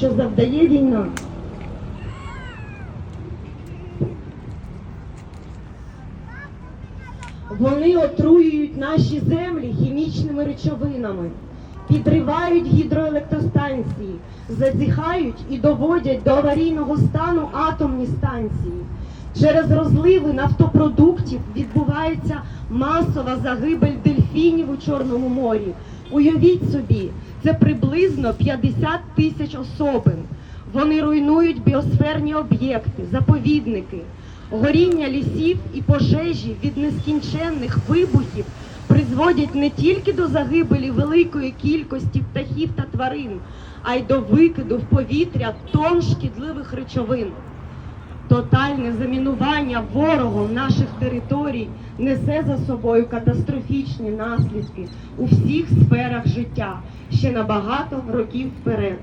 що завдає війна. Вони отруюють наші землі хімічними речовинами, підривають гідроелектростанції, зазіхають і доводять до аварійного стану атомні станції. Через розливи нафтопродуктів відбувається масова загибель дельфінів у Чорному морі. Уявіть собі, це приблизно 50 тисяч особин. Вони руйнують біосферні об'єкти, заповідники. Горіння лісів і пожежі від нескінченних вибухів призводять не тільки до загибелі великої кількості птахів та тварин, а й до викиду в повітря тонн шкідливих речовин. Тотальне замінування ворогом наших територій несе за собою катастрофічні наслідки у всіх сферах життя ще на багато років вперед.